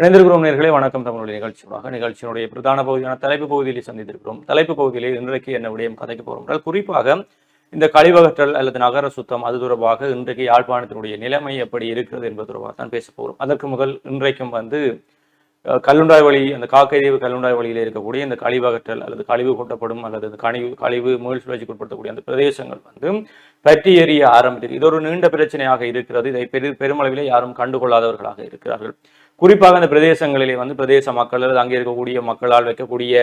இணைந்திருக்கிறோம் நேர்களே வணக்கம். தமிழுடைய நிகழ்ச்சியாக நிகழ்ச்சியினுடைய பிரதான பகுதியான தலைப்பு பகுதியில் சந்தித்திருக்கிறோம். தலைப்பு பகுதியிலே இன்றைக்கு என்ன விடயம் கதைக்க போகிறோம் என்றால் குறிப்பாக இந்த கழிவகற்றல் அல்லது நகர சுத்தம் அது தொடர்பாக இன்றைக்கு யாழ்ப்பாணத்தினுடைய நிலைமை எப்படி இருக்கிறது என்பது தொடர்பாக தான் பேச போகிறோம் அதற்கு முதல் இன்றைக்கும் வந்து அஹ், கல்லுண்டாய் வழி அந்த காக்கைதீவு கல்லுண்டாய் வழியில் இருக்கக்கூடிய இந்த கழிவகற்றல் அல்லது கழிவு கொட்டப்படும் அல்லது இந்த கழிவு கழிவு மீள் சுழற்சிக்கு உட்படுத்தக்கூடிய அந்த பிரதேசங்கள் வந்து பற்றி எறிய ஆரம்பித்தது. இது ஒரு நீண்ட பிரச்சனையாக இருக்கிறது. இதை பெரு பெருமளவிலே யாரும் கண்டுகொள்ளாதவர்களாக இருக்கிறார்கள். குறிப்பாக அந்த பிரதேசங்களிலே வந்து பிரதேச மக்கள் அல்லது அங்கே இருக்கக்கூடிய மக்களால் வைக்கக்கூடிய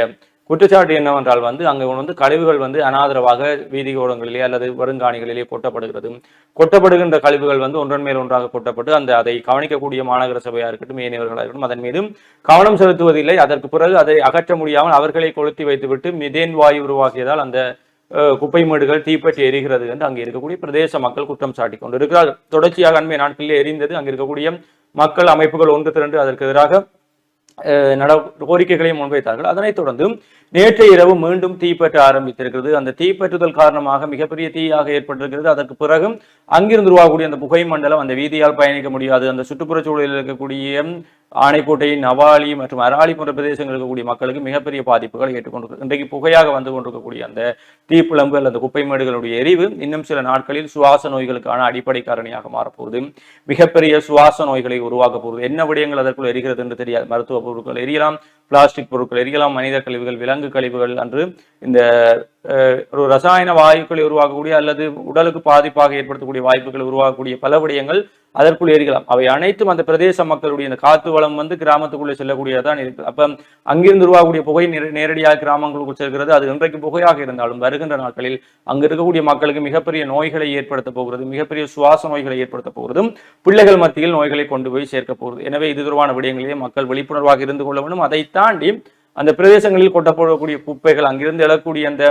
குற்றச்சாட்டு என்னவென்றால் வந்து அங்கே வந்து கழிவுகள் வந்து அனாதரவாக வீதியோரங்களிலே அல்லது வருங்காணிகளிலே கொட்டப்படுகிறது. கொட்டப்படுகின்ற கழிவுகள் வந்து ஒன்றன் மேல் ஒன்றாக கொட்டப்பட்டு அந்த அதை கவனிக்கக்கூடிய மாநகர சபையாக இருக்கட்டும் ஏனையவர்களாக இருக்கட்டும் அதன் மீதும் கவனம் செலுத்துவதில்லை. அதற்கு பிறகு அதை அகற்ற முடியாமல் அவர்களை கொளுத்தி வைத்துவிட்டு மிதேன் வாயு உருவாக்கியதால் அந்த அஹ், குப்பை மேடுகள் தீப்பற்றி எரிகிறது என்று அங்கே இருக்கக்கூடிய பிரதேச மக்கள் குற்றம் சாட்டி கொண்டிருக்கிறார்கள். தொடர்ச்சியாக அண்மை நாட்களில் எரிந்தது அங்கே இருக்கக்கூடிய மக்கள் அமைப்புகள் ஒன்று திரண்டு அதற்கு எதிராக அஹ், நட கோரிக்கைகளையும் முன்வைத்தார்கள். அதனைத் தொடர்ந்து நேற்று இரவு மீண்டும் தீப்பற்ற ஆரம்பித்திருக்கிறது. அந்த தீப்பற்றுதல் காரணமாக மிகப்பெரிய தீயாக ஏற்பட்டிருக்கிறது. அதற்கு பிறகு அங்கிருந்து உருவாகக்கூடிய அந்த புகை மண்டலம் அந்த வீதியால் பயணிக்க முடியாது. அந்த சுற்றுப்புற சூழலில் இருக்கக்கூடிய ஆணைக்கோட்டை நவாலி மற்றும் அராலி போன்ற பிரதேசங்கள் இருக்கக்கூடிய மக்களுக்கு மிகப்பெரிய பாதிப்புகளை ஏற்றுக்கொண்டு இன்றைக்கு புகையாக வந்து கொண்டிருக்கக்கூடிய அந்த தீப்புழம்பு அல்லது குப்பை மேடுகளுடைய எரிவு இன்னும் சில நாட்களில் சுவாச நோய்களுக்கான அடிப்படை காரணியாக மாறப்போகுது. மிகப்பெரிய சுவாச நோய்களை உருவாக்க போகுது. என்ன விடயங்கள் அதற்குள் எரிகிறது என்று தெரியாது. மருத்துவ பொருட்கள் எரியலாம். பிளாஸ்டிக் பொருட்கள் எரியலாம் மனித கழிவுகள் விலங்கு கழிவுகள் அன்று இந்த ஒரு ரசாயன வாயுக்களை உருவாக்கக்கூடிய அல்லது உடலுக்கு பாதிப்பாக ஏற்படுத்தக்கூடிய வாய்ப்புகளை உருவாக்கக்கூடிய பல விடயங்கள் அதற்குள் எரிக்கலாம் அவை அனைத்தும் அந்த பிரதேச மக்களுடைய இந்த காத்து வளம் வந்து கிராமத்துக்குள்ளே செல்லக்கூடியதான் இருக்கு அப்ப அங்கிருந்து உருவாகக்கூடிய புகை நேரடியாக கிராமங்களுக்குள் செல்கிறது. அது இன்றைக்கு புகையாக இருந்தாலும் வருகின்ற நாட்களில் அங்கு இருக்கக்கூடிய மக்களுக்கு மிகப்பெரிய நோய்களை ஏற்படுத்த போகிறது மிகப்பெரிய சுவாச நோய்களை ஏற்படுத்த போகிறதும் பிள்ளைகள் மத்தியில் நோய்களை கொண்டு போய் சேர்க்க போகிறது. எனவே இது தொடர்பான விடயங்களிலே மக்கள் விழிப்புணர்வாக இருந்து கொள்ள வேண்டும். அதை தாண்டி அந்த பிரதேசங்களில் கொட்டப்படக்கூடிய குப்பைகள் அங்கிருந்து எழக்கூடிய அந்த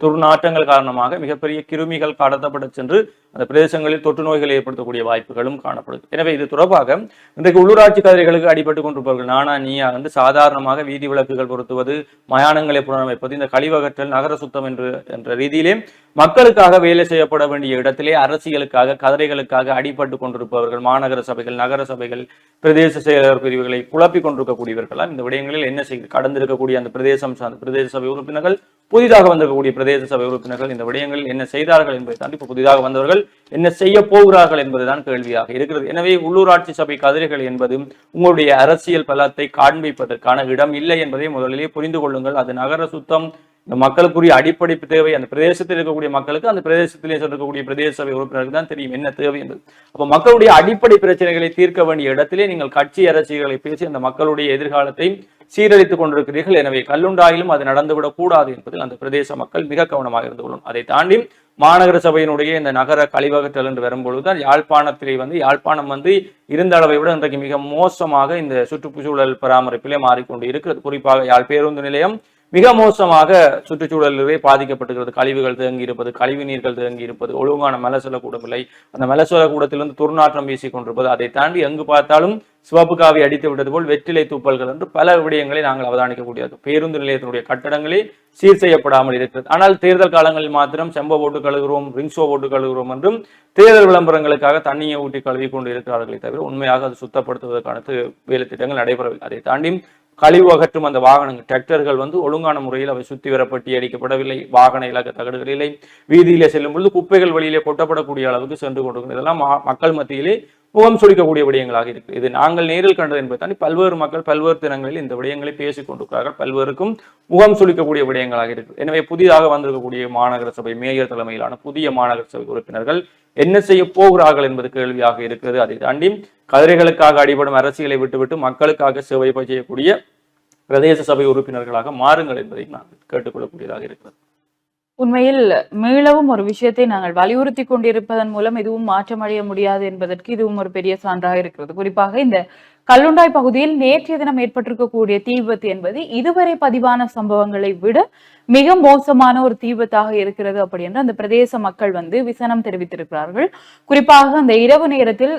துர்நாற்றங்கள் காரணமாக மிகப்பெரிய கிருமிகள் கடத்தப்பட சென்று அந்த பிரதேசங்களில் தொற்று நோய்களை ஏற்படுத்தக்கூடிய வாய்ப்புகளும் காணப்படுது. எனவே இது தொடர்பாக இன்றைக்கு உள்ளூராட்சி கதிரைகளுக்கு அடிபட்டு கொண்டிருப்பவர்கள் நானா நீயா வந்து சாதாரணமாக வீதி விளக்குகள் பொருத்துவது மயானங்களை புனரமைப்பது இந்த கழிவகற்றல் நகர சுத்தம் என்று என்ற ரீதியிலே மக்களுக்காக வேலை செய்யப்பட வேண்டிய இடத்திலே அரசியலுக்காக கதிரைகளுக்காக அடிபட்டு கொண்டிருப்பவர்கள் மாநகர சபைகள் நகர சபைகள் பிரதேச செயலர் பிரிவுகளை குழப்பிக் கொண்டிருக்கக்கூடியவர்களால் இந்த விடயங்களில் என்ன செய்து கடந்திருக்கக்கூடிய அந்த பிரதேசம் சார்ந்த பிரதேச சபை உறுப்பினர்கள் புதிதாக வந்திருக்கக்கூடிய பிரதேச சபை உறுப்பினர்கள் இந்த விடயங்களில் என்ன செய்தார்கள் என்பதை தாண்டி இப்போ புதிதாக வந்தவர்கள் என்ன செய்ய போகிறார்கள் என்பதுதான் கேள்வியாக இருக்கிறது. எனவே உள்ளூராட்சி சபை கதிரைகள் என்பது உங்களுடைய அரசியல் பலத்தை காண்பிப்பதற்கான இடம் இல்லை என்பதை முதலிலே புரிந்து கொள்ளுங்கள். அது நகர சுத்தம் இந்த மக்களுக்குரிய அடிப்படை தேவை அந்த பிரதேசத்தில் இருக்கக்கூடிய மக்களுக்கு அந்த பிரதேசத்திலே இருக்கக்கூடிய பிரதேச சபை உறுப்பினருக்கு தான் தெரியும் என்ன தேவை என்பது. அப்போ மக்களுடைய அடிப்படை பிரச்சனைகளை தீர்க்க வேண்டிய இடத்திலே நீங்கள் கட்சி அரசியல்களை பேசி அந்த மக்களுடைய எதிர்காலத்தை சீரழித்துக் கொண்டிருக்கிறீர்கள். எனவே கல்லுண்டாயிலும் அது நடந்துவிடக் கூடாது என்பதில் அந்த பிரதேச மக்கள் மிக கவனமாக இருந்து கொள்ளும் அதை தாண்டி மாநகர சபையினுடைய இந்த நகர கழிவகற்றல் என்று வரும்பொழுதுதான் யாழ்ப்பாணத்திலே வந்து யாழ்ப்பாணம் வந்து இருந்த அளவை விட இன்றைக்கு மிக மோசமாக இந்த சுற்றுச்சூழல் பராமரிப்பிலே மாறிக்கொண்டு இருக்கிறது. குறிப்பாக யாழ் பேருந்து நிலையம் மிக மோசமாக சுற்றுச்சூழலிலே பாதிக்கப்பட்டுகிறது கழிவுகள் தேங்கி இருப்பது கழிவு நீர்கள் தேங்கி இருப்பது ஒழுங்கான மலசல கூடமில்லை அந்த மலசல கூடத்திலிருந்து துர்நாற்றம் வீசிக் கொண்டிருப்பது அதை தாண்டி எங்கு பார்த்தாலும் சிவப்பு காவி அடித்து விட்டது போல் வெற்றிலை தூப்பல்கள் என்று பல விடயங்களை நாங்கள் அவதானிக்கக்கூடியது. பேருந்து நிலையத்தினுடைய கட்டடங்களே சீர் செய்யப்படாமல் இருக்கிறது. ஆனால் தேர்தல் காலங்களில் மாத்திரம் செம்ப ஓட்டு கழுகுறோம் ரிங்ஸோ ஓட்டு கழுகுறோம் என்றும் தேர்தல் விளம்பரங்களுக்காக தண்ணியை ஊட்டி கழுவி கொண்டு இருக்கிறார்களே தவிர உண்மையாக அது சுத்தப்படுத்துவதற்கான வேலை திட்டங்கள் நடைபெறவில்லை. அதை தாண்டி கழிவு அகற்றும் அந்த வாகனங்கள் டிராக்டர்கள் வந்து ஒழுங்கான முறையில் அவை சுத்தி வரப்பட்டி அடிக்கப்படவில்லை வாகன இலக்க தகடுகள் இல்லை. வீதியிலே செல்லும் பொழுது குப்பைகள் வழியிலே கொட்டப்படக்கூடிய அளவுக்கு சென்று கொண்டிருக்கிறது. இதெல்லாம் மா- மக்கள் மத்தியிலே முகம் சுடிக்கக்கூடிய விடயங்களாக இருக்கு. இது நாங்கள் நேரில் கண்டது என்பதை தாண்டி பல்வேறு மக்கள் பல்வேறு தினங்களில் இந்த விடயங்களை பேசிக் கொண்டிருக்கிறார்கள். பல்வேருக்கும் முகம் சுளிக்கக்கூடிய விடயங்களாக இருக்கு. எனவே புதிதாக வந்திருக்கக்கூடிய மாநகர சபை மேயர் தலைமையிலான புதிய மாநகர சபை உறுப்பினர்கள் என்ன செய்ய போகிறார்கள் என்பது கேள்வியாக இருக்கிறது. அதை தாண்டி கதிரைகளுக்காக அடிபடும் அரசியலை விட்டுவிட்டு மக்களுக்காக சேவை செய்யக்கூடிய பிரதேச சபை உறுப்பினர்களாக மாறுங்கள் என்பதை நான் கேட்டுக்கொள்ளக்கூடியதாக இருக்கிறது. உண்மையில் மீளவும் ஒரு விஷயத்தை நாங்கள் வலியுறுத்தி கொண்டிருப்பதன் மூலம் எதுவும் மாற்றமடைய முடியாது என்பதற்கு இதுவும் ஒரு பெரிய சான்றாக இருக்கிறது. குறிப்பாக இந்த கல்லுண்டாய் பகுதியில் நேற்றைய தினம் ஏற்பட்டிருக்கக்கூடிய தீ விபத்து என்பது இதுவரை பதிவான சம்பவங்களை விட மிக மோசமான ஒரு தீ விபத்தாக இருக்கிறது அப்படி என்று அந்த பிரதேச மக்கள் வந்து விசனம் தெரிவித்திருக்கிறார்கள். குறிப்பாக அந்த இரவு நேரத்தில்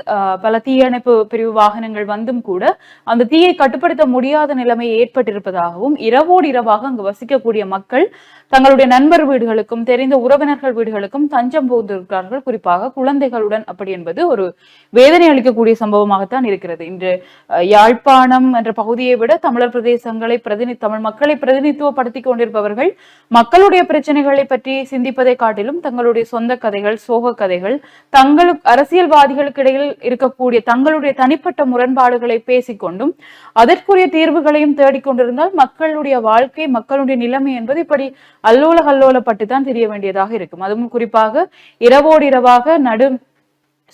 பல தீயணைப்பு பிரிவு வாகனங்கள் வந்தும் கூட அந்த தீயை கட்டுப்படுத்த முடியாத நிலைமை ஏற்பட்டிருப்பதாகவும் இரவோடு இரவாக அங்கு வசிக்கக்கூடிய மக்கள் தங்களுடைய நண்பர் வீடுகளுக்கும் தெரிந்த உறவினர்கள் வீடுகளுக்கும் தஞ்சம் போந்திருக்கிறார்கள் குறிப்பாக குழந்தைகளுடன் அப்படி என்பது ஒரு வேதனை அளிக்கக்கூடிய சம்பவமாகத்தான் இருக்கிறது. இன்று யாழ்ப்பாணம் என்ற பகுதியை விட தமிழர் பிரதேசங்களை பிரதினி தமிழ் மக்களை பிரதிநிதித்துவப்படுத்தி கொண்டிருப்பவர்கள் மக்களுடைய பிரச்சனைகளை பற்றி சிந்திப்பதை காட்டிலும் தங்களுடைய சொந்த கதைகள் சோக கதைகள் தங்களுக்கு அரசியல்வாதிகளுக்கு இடையில் இருக்கக்கூடிய தங்களுடைய தனிப்பட்ட முரண்பாடுகளை பேசிக்கொண்டும் அதற்குரிய தீர்வுகளையும் தேடிக்கொண்டிருந்தால் மக்களுடைய வாழ்க்கை மக்களுடைய நிலைமை என்பது இப்படி அல்லோல கல்லோலப்பட்டு தான் தெரிய வேண்டியதாக இருக்கும். அதுவும் குறிப்பாக இரவோடு இரவாக நடு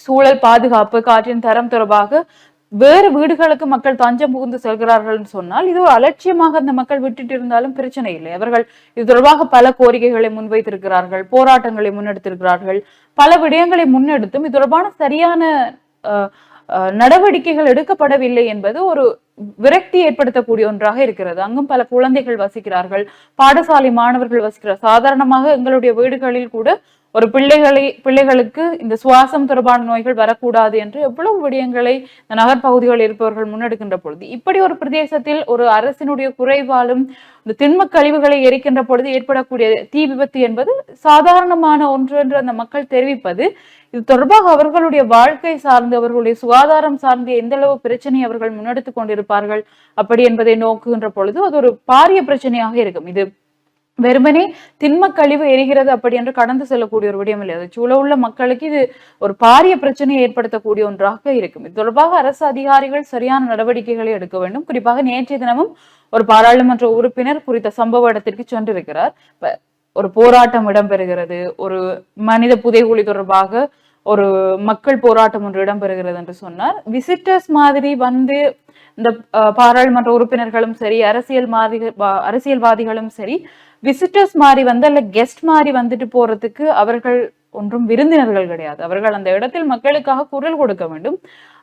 சூழல் பாதுகாப்பு காற்றின் தரம் தொடர்பாக வேறு வீடுகளுக்கு மக்கள் தஞ்சம் புகுந்து செல்கிறார்கள் சொன்னால் இது ஒரு அலட்சியமாக அந்த மக்கள் விட்டுட்டு இருந்தாலும் பிரச்சனை இல்லை. அவர்கள் இது தொடர்பாக பல கோரிக்கைகளை முன்வைத்திருக்கிறார்கள் போராட்டங்களை முன்னெடுத்திருக்கிறார்கள். பல விடயங்களை முன்னெடுத்தும் இது தொடர்பான சரியான அஹ், அஹ், நடவடிக்கைகள் எடுக்கப்படவில்லை என்பது ஒரு விரக்தி ஏற்படுத்தக்கூடிய ஒன்றாக இருக்கிறது. அங்கும் பல குழந்தைகள் வசிக்கிறார்கள் பாடசாலை மாணவர்கள் வசிக்கிறார். சாதாரணமாக எங்களுடைய வீடுகளில் கூட ஒரு பிள்ளைகளை பிள்ளைகளுக்கு இந்த சுவாசம் தொடர்பான நோய்கள் வரக்கூடாது என்று எவ்வளவு விடயங்களை இந்த நகர்ப்பகுதிகளில் இருப்பவர்கள் முன்னெடுக்கின்ற பொழுது இப்படி ஒரு பிரதேசத்தில் ஒரு அரசினுடைய குறைவாலும் இந்த திண்ம கழிவுகளை எரிக்கின்ற பொழுது ஏற்படக்கூடிய தீ விபத்து என்பது சாதாரணமான ஒன்று என்று அந்த மக்கள் தெரிவிப்பது இது தொடர்பாக அவர்களுடைய வாழ்க்கை சார்ந்து அவர்களுடைய சுகாதாரம் சார்ந்து எந்த அளவு பிரச்சனை அவர்கள் முன்னெடுத்து கொண்டிருப்பார்கள் அப்படி என்பதை நோக்குகின்ற பொழுது அது ஒரு பாரிய பிரச்சனையாக இருக்கும். இது வெறுமனே திண்ம கழிவு எரிகிறது அப்படி என்று கடந்து செல்லக்கூடிய ஒரு விடயம் இல்லை. அது சூழ உள்ள மக்களுக்கு இது ஒரு பாரிய பிரச்சனையை ஏற்படுத்தக்கூடிய ஒன்றாக இருக்கும். இது தொடர்பாக அரசு அதிகாரிகள் சரியான நடவடிக்கைகளை எடுக்க வேண்டும். குறிப்பாக நேற்றைய தினமும் ஒரு பாராளுமன்ற உறுப்பினர் குறித்த சம்பவ இடத்திற்கு சென்றிருக்கிறார். ஒரு போராட்டம் இடம்பெறுகிறது. ஒரு மனித புதைகுழி தொடர்பாக ஒரு மக்கள் போராட்டம் ஒன்று இடம்பெறுகிறது என்று சொன்னார். விசிட்டர்ஸ் மாதிரி வந்து இந்த பாராளுமன்ற உறுப்பினர்களும் சரி அரசியல் மாதிரி அரசியல்வாதிகளும் சரி விசிட்டர்ஸ் மாதிரி வந்து அல்ல கெஸ்ட் மாதிரி வந்துட்டு போறதுக்கு அவர்கள் ஒன்றும் விருந்தினர்கள் கிடையாது. அவர்கள் அந்த இடத்தில் மக்களுக்காக குரல் கொடுக்க வேண்டும்.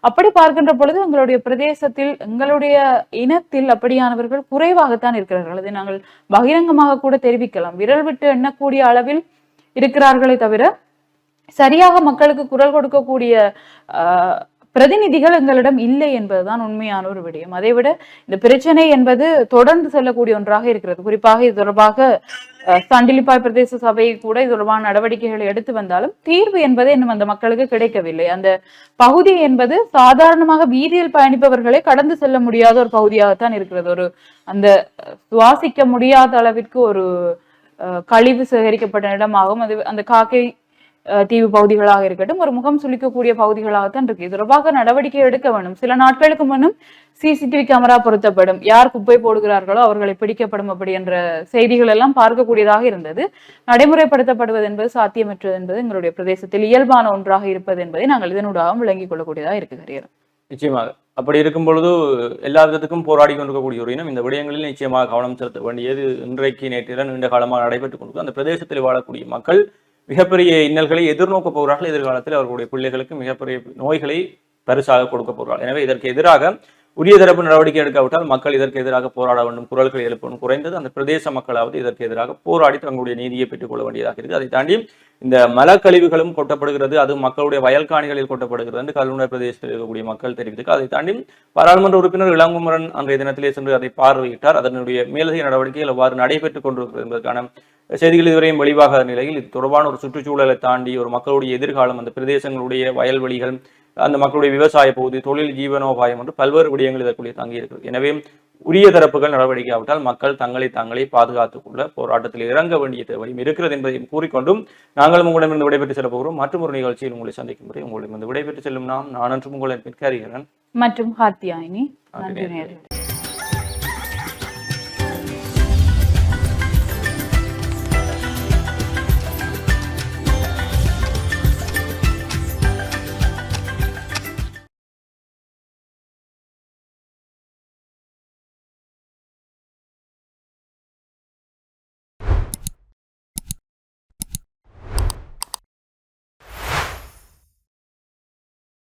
அப்படி பார்க்கின்ற பொழுது எங்களுடைய பிரதேசத்தில் எங்களுடைய இனத்தில் அப்படியானவர்கள் குறைவாகத்தான் இருக்கிறார்கள். அதை நாங்கள் பகிரங்கமாக கூட தெரிவிக்கலாம். விரல் விட்டு எண்ணக்கூடிய அளவில் இருக்கிறார்களே தவிர சரியாக மக்களுக்கு குரல் கொடுக்கக்கூடிய ஆஹ், பிரதிநிதிகள் எங்களிடம் இல்லை என்பதுதான் உண்மையான ஒரு விடயம். அதை விட இந்த பிரச்சனை என்பது தொடர்ந்து செல்லக்கூடிய ஒன்றாக இருக்கிறது. குறிப்பாக இது தொடர்பாக சண்டிலிப்பாய் பிரதேச சபை கூட இது தொடர்பான நடவடிக்கைகளை எடுத்து வந்தாலும் தீர்வு என்பது இன்னும் அந்த மக்களுக்கு கிடைக்கவில்லை. அந்த பகுதி என்பது சாதாரணமாக வீதியில் பயணிப்பவர்களை கடந்து செல்ல முடியாத ஒரு பகுதியாகத்தான் இருக்கிறது. ஒரு அந்த சுவாசிக்க முடியாத அளவிற்கு ஒரு கழிவு சேகரிக்கப்பட்ட இடமாகவும் அது அந்த காக்கை தீவு பகுதிகளாக இருக்கட்டும் ஒரு முகம் சுளிக்கக்கூடிய பகுதிகளாகத்தான் இருக்கு. இது தொடர்பாக நடவடிக்கை எடுக்க வேண்டும் சில நாட்களுக்கு முன்னும் சிசிடிவி கேமரா பொருத்தப்படும். யார் குப்பை போடுகிறார்களோ அவர்களை பிடிக்கப்படும் அப்படி என்ற செய்திகள் எல்லாம் பார்க்கக்கூடியதாக இருந்தது. நடைமுறைப்படுத்தப்படுவது என்பது சாத்தியமற்றது என்பது எங்களுடைய பிரதேசத்தில் இயல்பான ஒன்றாக இருப்பது என்பதை நாங்கள் இதனூடாக விளங்கிக் கொள்ளக்கூடியதாக இருக்கு ஹரியரன் நிச்சயமாக. அப்படி இருக்கும் பொழுது எல்லா விதத்துக்கும் போராடி கொண்டிருக்கக்கூடிய ஒரு இனம் இந்த விடயங்களில் நிச்சயமாக கவனம் செலுத்த வேண்டியது. இன்றைக்கு நேற்றிரன் நீண்ட காலமாக நடைபெற்றுக் கொண்டிருக்கும் அந்த பிரதேசத்தில் வாழக்கூடிய மக்கள் மிகப்பெரிய இன்னல்களை எதிர்நோக்க போகிறார்கள். எதிர்காலத்தில் அவர்களுடைய பிள்ளைகளுக்கு மிகப்பெரிய நோய்களை பரிசாக கொடுக்க போகிறார்கள். எனவே இதற்கு எதிராக உரிய தரப்பு நடவடிக்கை எடுக்காவிட்டால் மக்கள் இதற்கு எதிராக போராட வேண்டும். குரல்கள் எழுப்பணும் குறைந்தது அந்த பிரதேச மக்களாவது இதற்கு எதிராக போராடி தங்களுடைய நீதியை பெற்றுக்கொள்ள வேண்டியதாக இருக்குது. அதை தாண்டி இந்த மலக்கழிவுகளும் கொட்டப்படுகிறது. அது மக்களுடைய வயல்காணிகளில் கொட்டப்படுகிறது என்று கல்முனை பிரதேசத்தில் இருக்கக்கூடிய மக்கள் தெரிவித்து அதை தாண்டி பாராளுமன்ற உறுப்பினர் இளங்குமரன் அன்றைய தினத்திலே சென்று அதை பார்வையிட்டார். அதனுடைய மேலதிக நடவடிக்கைகள் எவ்வாறு நடைபெற்றுக் கொண்டிருக்கிறது என்பதற்கான செய்திகள் இதுவரையும் வெளிவாகாத நிலையில் இது தொடர்பான ஒரு சுற்றுச்சூழலை தாண்டி ஒரு மக்களுடைய எதிர்காலம் அந்த பிரதேசங்களுடைய வயல்வெளிகள் அந்த மக்களுடைய விவசாய பகுதி தொழில் ஜீவனோபாயம் என்று பல்வேறு விடயங்கள் இதற்குள்ளே தங்கி இருக்கிறது. எனவே உரிய தரப்புகள் நடவடிக்கை ஆவிட்டால் மக்கள் தங்களை தாங்களே பாதுகாத்துக் கொள்ள போராட்டத்தில் இறங்க வேண்டிய தேவையும் இருக்கிறது என்பதையும் கூறிக்கொண்டும் நாங்களும் உங்களிடமிருந்து விடைபெற்று செல்ல போகிறோம். மற்றும் ஒரு நிகழ்ச்சியில் உங்களை சந்திக்கும் முறை உங்களிடமிருந்து விடைபெற்று செல்லும் நாம் நான் என்றும் உங்களின் பின் கரிகிறேன் மற்றும் ஹாத்தியாயினி நன்றி